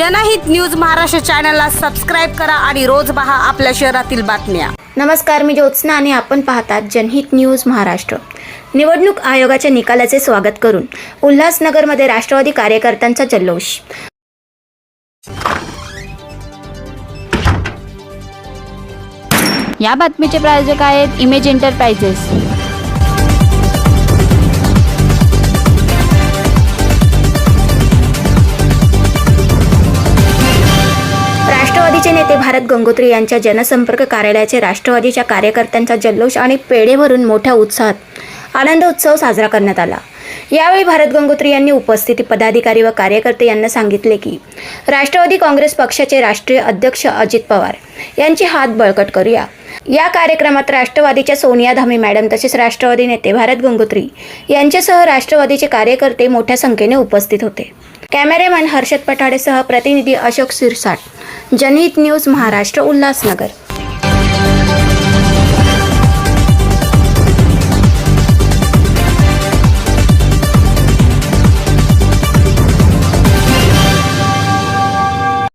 जनहित न्यूज महाराष्ट्र चॅनलला सबस्क्राईब करा आणि रोज पहा आपल्या शहरातील बातम्या. नमस्कार मी ज्योत्स्ना आणि आपण पाहतात जनहित न्यूज महाराष्ट्र. निवडणूक आयोगाच्या निकालाचे स्वागत करून उल्हासनगरमध्ये राष्ट्रवादी कार्यकर्त्यांचा जल्लोष. या बातमीचे प्रायोजक आहेत इमेज एंटरप्राइजेस. राष्ट्रवादीचे नेते भारत गंगोत्री यांच्या जनसंपर्क कार्यालयाचे राष्ट्रवादीच्या कार्यकर्त्यांचा जल्लोष आणि पेढे भरून मोठ्या उत्साहात आनंद उत्सव साजरा करण्यात आला. यावेळी भारत गंगोत्री यांनी उपस्थित पदाधिकारी व कार्यकर्ते यांना सांगितले की राष्ट्रवादी काँग्रेस पक्षाचे राष्ट्रीय अध्यक्ष अजित पवार यांची हात बळकट करूया. या कार्यक्रमात राष्ट्रवादीच्या सोनिया धामी मॅडम तसेच राष्ट्रवादी नेते भारत गंगोत्री यांच्यासह राष्ट्रवादीचे कार्यकर्ते मोठ्या संख्येने उपस्थित होते. कॅमेरेमॅन हर्षद पठाडेसह प्रतिनिधी अशोक सिरसाट जनहित न्यूज महाराष्ट्र उल्हासनगर.